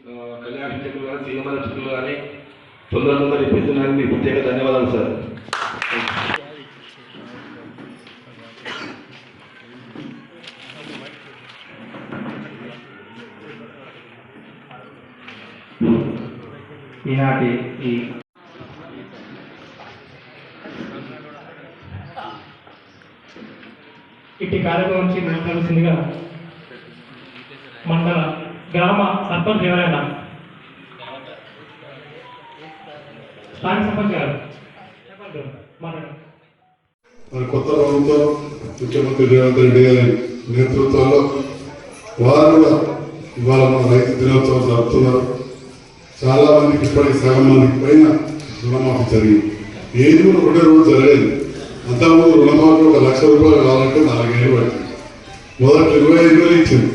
ఆ, కళ్యాణ చెక్కులు కానీ సీఎంఆర్ చెక్కులు కానీ తొందర తొందర ఇప్పిస్తున్నారని మీకు ప్రత్యేక ధన్యవాదాలు సార్. ఈనాటి ఈ ఇట్టి కార్యక్రమం నుంచి మాట్లాడాల్సిందిగా మండల గ్రామ సర్పంచ్ ఎవరైనా? స్థానిక సర్పంచ్ గారు. మరి కొత్త ప్రభుత్వం ముఖ్యమంత్రి రేవంత్ రెడ్డి గారి నేతృత్వంలో వారు కూడా ఇవాళ మన రైతు దినోత్సవం జరుపుతున్నారు. చాలా మందికి ఇప్పటికి సగం మందికి పైన రుణమాఫీ జరిగింది. ఏది కూడా ఒకటే రోజు జరగలేదు. అంతకుముందు రుణమాఫీ ఒక లక్ష రూపాయలు కావాలంటే నాలుగేళ్ళు పట్టింది మొదటి ఇరవై ఐదు వేలు ఇచ్చింది.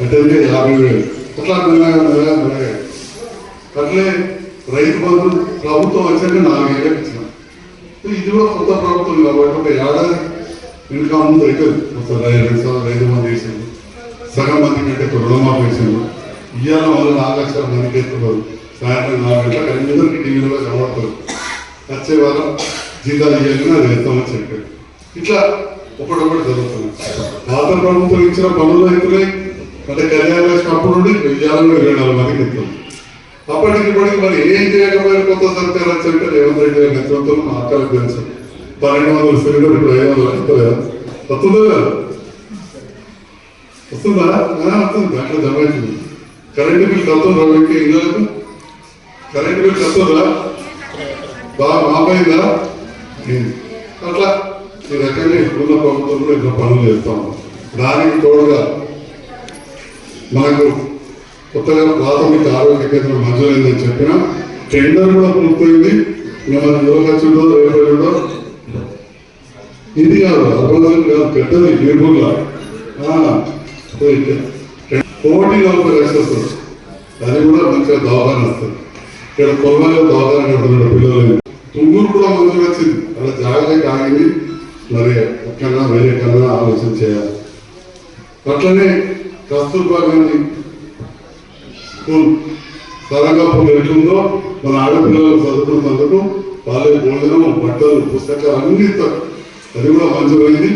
అంటే యాభై వేలు. అట్లా మెల్లగా మెల్లగా మెల్లగా అట్లే రైతు బంధు ప్రభుత్వం వచ్చాక నాలుగేళ్ళకి ఇచ్చినాం. ఇది కూడా కొత్త ప్రభుత్వం కాబట్టి ఒక ఏడాది ఇంకా ముందు మొత్తం రైతు రైతు మంది వేసింది సగం మంది కంటే ఎక్కువ రుణమాఫీ వేసింది ఇవాళ వాళ్ళు నాలుగు లక్షల మందికి ఎత్తున్నారు సాయంత్రం నాలుగు గంటలకు అందరికీ టీవీలో కనబడతారు వచ్చే వారం జీతాలు ఇవ్వాలని అది వేస్తామని చెప్పారు ఇట్లా ఒకటొకటి జరుగుతుంది. పాత ప్రభుత్వం ఇచ్చిన పనులు రైతులే అంటే కళ్యాణ లక్ష్మి అప్పుడు నుండి వెయ్యాలను ఇరవై నాలుగు మందికి ఎత్తుంది అప్పటికి ఇప్పటికి మరి ఏం చేయకపోయిన కొత్త సర్కారు వచ్చంటే రేవంత్ రెడ్డి గారి నేతృత్వం మా తెలుసు. పన్నెండు వందల సిలిండర్ ఇప్పుడు ఐదు వందలు వస్తుందా? వస్తుందా? వస్తుందా వస్తుంది. దాంట్లో జమ అవుతుంది కరెంటు బిల్ కలుతుందా మీకు ఇళ్ళకు కరెంటు బిల్ కలుతుందా బాగా మాపైందా? అట్లా ఈ రకంగా ఇప్పుడున్న ప్రభుత్వం కూడా ఇంకా పనులు చేస్తాం దానికి తోడుగా మనకు కొత్తగా ప్రాథమిక ఆరోగ్య కేంద్రం మంజూరైందని చెప్పిన టెండర్ కూడా పూర్తయింది. ఇంకా మన యువకచ్చుడో రేపడో ఇది కాదు అర్బన్ కాదు పెద్దది నిర్మూల కోటి నలభై లక్షలు వస్తుంది అది కూడా మంచిగా దవాఖాన వస్తుంది. ఇక్కడ కొల్లలో దవాఖాన కడుతున్నాడు పిల్లలు. తుంగూరు కూడా మంచిగా వచ్చింది. అలా జాగ్రత్త ఆగింది మరి ఒక్కన్నా వేరే కన్నా ఆలోచన చేయాలి. అట్లనే కస్తూర్బా గాంధీ స్కూల్ సరంగాపూర్ ఎట్లుందో మన ఆడపిల్లలు చదువుకున్నందుకు వాళ్ళే భోజనం బట్టలు పుస్తకాలు అన్ని ఇస్తారు. అది కూడా మంచిమైంది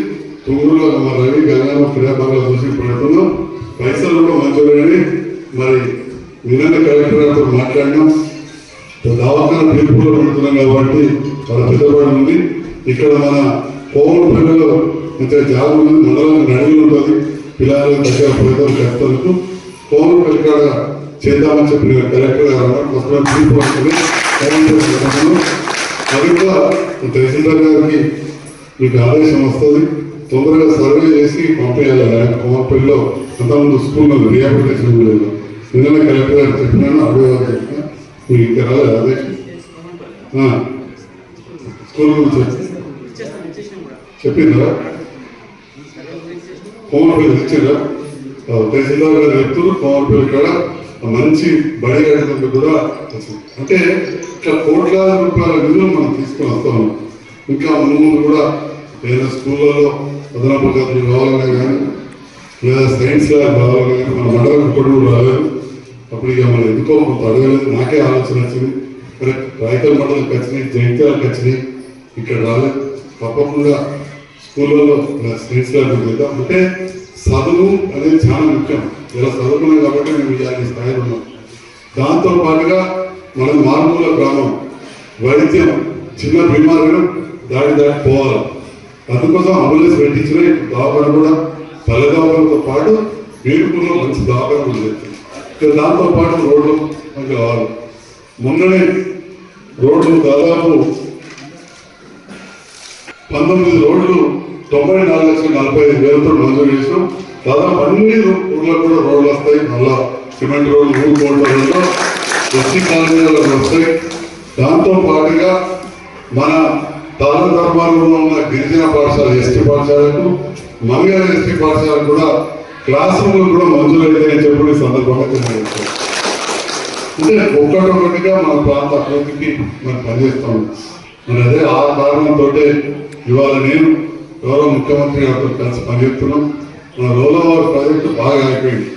తుంగురులో మన రవి గంగామ క్రీడాభాగంలో చూసి పెడుతున్నాం పైసలు కూడా మంచిమైనవి మరి నిన్న కలెక్టర్ గారితో మాట్లాడినాం. దవాఖాన పిలుపులో పెడుతున్నాం కాబట్టి వాళ్ళ పెద్దవాడు ఉంది. ఇక్కడ మన పౌరు పిల్లలు ఇంకా ఉంది మండలం నడిగి ఉంటుంది. పిల్లలు దగ్గర ప్రజలు కష్టలకు పౌరులు ఇక్కడ చేద్దామని చెప్పి కలెక్టర్ గారు అన్నారు. కొత్తగా అది కూడా తహసీల్దార్ గారికి మీకు ఆదేశం వస్తుంది. తొందరగా సర్వే చేసి పంపేయాలి కోమపల్లిలో అంతకుముందు స్కూల్లో రిహాబిలిటేషన్ లేదు. నిన్న కలెక్టర్ గారు చెప్పినాను అరవై గారు చెప్పిన. మీకు ఇంకా రాలేదు ఆదేశం స్కూల్ గురించి చెప్పిందా కోమపల్లి ఇచ్చిందా తహసీల్దార్ గారు చెప్తున్నారు కోమపల్లి కాడ మంచి బడి కట్టడానికి కూడా అంటే ఇట్లా కోట్లాది రూపాయల నిధులు మనం తీసుకొని వస్తాం. ఇంకా ముందు కూడా ఏదైనా స్కూళ్ళలో అదనపు గదులు కావాలన్నా కానీ లేదా సైన్స్ ల్యాబ్ కావాలన్నా కానీ మన మండలం కూడా రాలేదు. అప్పుడు ఇక మనం ఎందుకో మనం అడగలేదు. నాకే ఆలోచన వచ్చింది. మరి రైతుల మండలికి వచ్చినాయి జైత్యాలకు వచ్చినాయి ఇక్కడ రాలేదు. తప్పకుండా స్కూల్లో సైన్స్ చేద్దాం అంటే చదువు అనేది చాలా ముఖ్యం. ఇలా చదువుకున్నాం కాబట్టి మేము ఇలాంటి స్థాయిలో ఉన్నాం. దాంతో పాటుగా మనం మారుమూల గ్రామం వైద్యం చిన్న బీమారులు దాడి దాటి పోవాలి. అందుకోసం అంబులెన్స్ పెట్టించిన దవాఖాన కూడా పల్లె పాటు వీరుకుల్లో మంచి దవాఖాన ఉంది దాంతో పాటు రోడ్లు మనకు కావాలి మొన్ననే రోడ్లు దాదాపు పంతొమ్మిది రోడ్లు తొంభై నాలుగు లక్షల నలభై ఐదు వేలతో మంజూరు చేసినాం. దాదాపు అన్ని ఊర్లకు కూడా రోడ్లు వస్తాయి. మళ్ళా సిమెంట్ రోడ్లు ఊరు కోట్లలో ఎస్సీ కాలనీలలో వస్తాయి. దాంతో పాటుగా మన తాళ ధర్మాలలో ఉన్న గిరిజన పాఠశాల ఎస్టీ పాఠశాలకు మంగళ ఎస్టీ పాఠశాలకు కూడా క్లాస్ రూమ్లు కూడా మంజూరు అయితే చెప్పి సందర్భంగా తెలియజేస్తాం అంటే ఒక్కటొక్కటిగా మన ప్రాంత అభివృద్ధికి మనం పనిచేస్తాం. మరి అదే ఆ కారణంతో ఇవాళ నేను గౌరవ ముఖ్యమంత్రి గారితో కలిసి పనిచేస్తున్నాం. మన రోలవారి ప్రాజెక్టు బాగా అయిపోయింది.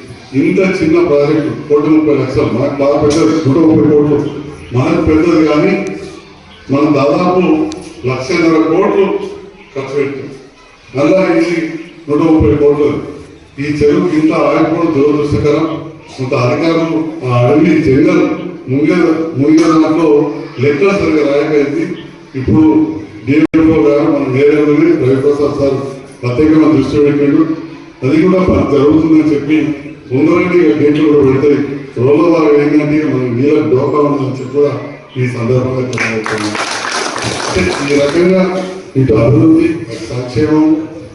ఇంత చిన్న ప్రాజెక్టు కోటి ముప్పై లక్షలు. మనకు బాగా పెద్దది నూట ముప్పై కోట్లు. మనకు పెద్దది కానీ మనం దాదాపు లక్షన్నర కోట్లు ఖర్చు పెట్టాం మళ్ళా ఇది నూట ముప్పై కోట్లు. ఈ చెరువు ఇంత ఆగిపోవడం దురదృష్టకరం. కొంత అధికారులు ఆ అడవి జంగల్ ముగిన ముగిన దాంట్లో లెక్కలు సరిగా రాయకైంది ఇప్పుడు డిఎఫ్ఓ గారు మనం వేరే వెంకటేశ్వర సార్ ప్రత్యేకంగా దృష్టి పెట్టాడు. అది కూడా జరుగుతుందని చెప్పి ముందరండి డేట్లు కూడా పెడతాయి రోజు వారు ఏంటంటే మనం నీళ్ళకి డోకా ఉందని చెప్పి కూడా ఈ సందర్భంగా తెలియజేస్తున్నాం ఈ రకంగా ఇటు అభివృద్ధి సంక్షేమం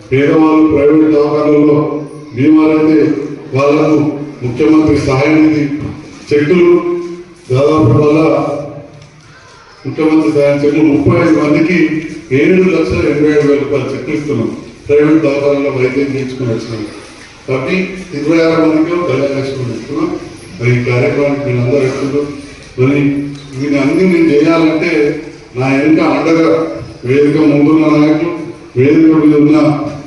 పేదవాళ్ళు ప్రైవేట్ దవాఖానాల్లో బీమారైతే వాళ్ళకు ముఖ్యమంత్రి సహాయం నిధి చెక్కులు దాదాపు వల్ల ముఖ్యమంత్రి సహాయం చెక్కులు ముప్పై ఐదు మందికి ఏడు లక్షల ఎనభై ఏడు వేల రూపాయలు చెక్కులు ఇస్తున్నాం. ప్రైవేట్ దవాఖానాల్లో వైద్యం చేయించుకుని వచ్చినాం. కాబట్టి ఇరవై ఆరు మందికి కళ్యాణలక్ష్మి ఇస్తున్నాం మరి ఈ కార్యక్రమానికి మీరు అందరూ ఇస్తున్నారు మరి వీని అన్ని నేను చేయాలంటే నా వెనుక అండగా వేదిక ముందున్న నాయకులు వేదిక మీద ఉన్న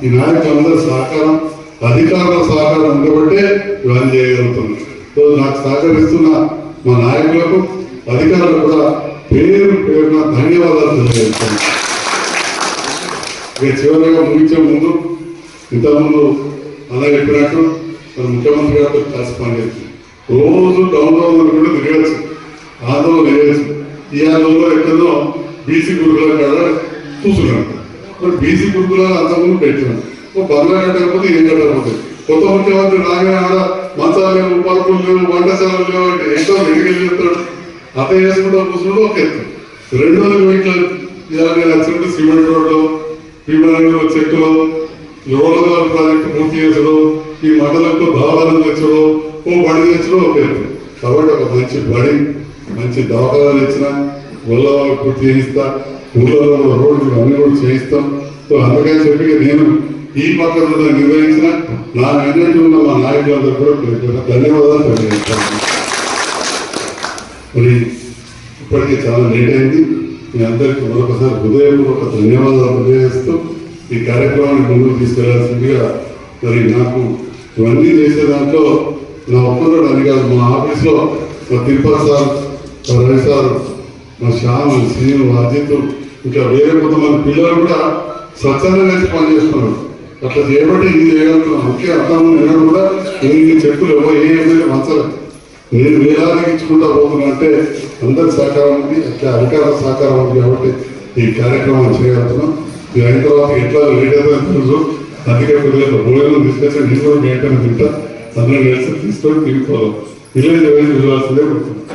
ఈ నాయకులందరూ సహకారం అధికారుల సహకారం ఉండబట్టే ఇవన్నీ చేయగలుగుతున్నాం. సో నాకు సహకరిస్తున్న మా నాయకులకు అధికారులు కూడా పేరు పేరున ధన్యవాదాలు తెలియజేస్తున్నాను. ఇక చివరిగా ముగించే ముందు ఇంతకుముందు అలా చెప్పినట్టు మన ముఖ్యమంత్రి గారితో కలిసి పనిచేస్తుంది రోజు టౌన్ కూడా తిరగచ్చు. ఆందోళన తిరగచ్చు. ఈ ఆందోళనలో ఎక్కడో బీసీ గురుకుల కాడ చూస్తున్నాడు మరి బీసీ గురుకుల అంతకుముందు పెట్టినాడు ఓ బంగ్లా కట్టకపోతే ఏం కట్టకపోతే. కొత్త ముఖ్యమంత్రి రాగానే ఆడ మంచాలు లేవు పరుపులు లేవు వంటశాలలు లేవు అంటే ఎంతో మెడికల్ చెప్తాడు? అత చేసుకుంటా కూర్చుంటే ఒక ఎత్తు. రెండు వందల ఇలా నేను వచ్చినట్టు సిమెంట్ రోడ్డు భీమరంగంలో చెక్కులు రోడ్ల ప్రాజెక్టు పూర్తి చేసడం ఈ మండలంలో భావాలను తెచ్చడం ఓ బడి తెచ్చడం ఒక కాబట్టి ఒక మంచి బడి మంచి దవాఖానాలు ఇచ్చిన ఊళ్ళో పూర్తి చేయిస్తా ఊళ్ళో రోడ్లు అన్ని కూడా చేయిస్తాం. సో అందుకని చెప్పి నేను ఈ పక్కన నిర్వహించిన నా వెన్నట్టు ఉన్న మా నాయకులందరూ కూడా ధన్యవాదాలు తెలియజేస్తాను. మరి ఇప్పటికే చాలా లేట్ అయింది. మీ అందరికీ మరొకసారి హృదయపూర్వక ధన్యవాదాలు తెలియజేస్తూ ఈ కార్యక్రమాన్ని ముందుకు తీసుకెళ్ళాల్సిందిగా మరి నాకు ఇవన్నీ చేసే దాంట్లో నా ఒక్కరు అని కాదు మా ఆఫీస్లో మా తిరుపతి సార్ మా రవి సార్ మా శ్యామ్ శ్రీను అజిత్ ఇంకా వేరే కొంతమంది పిల్లలు కూడా స్వచ్ఛందంగా కలిసి పనిచేస్తున్నారు. అట్లా చేయబట్టి ఇది చేయగలుగుతున్నాం. ముఖ్య అర్థం నేను కూడా ఇన్ని చెప్పులు ఏ ఎమ్మెల్యే మంచలేదు నేను వేలాదికి ఇచ్చుకుంటా పోతున్నాంటే అందరి సహకారం ఉంది అట్లా అధికార సహకారం ఉంది కాబట్టి ఈ కార్యక్రమం చేయగలుగుతున్నాం ఇది అయిన తర్వాత ఎట్లా లేట్ అవుతుందో తెలుసు అందుకే కొద్దిగా భోజనం తీసుకొచ్చి నేను కూడా వెంటనే తింటా. అందరూ కలిసి తీసుకొని తిరిగిపోదాం విలేజ్ వైజ్ వెళ్ళాల్సిందే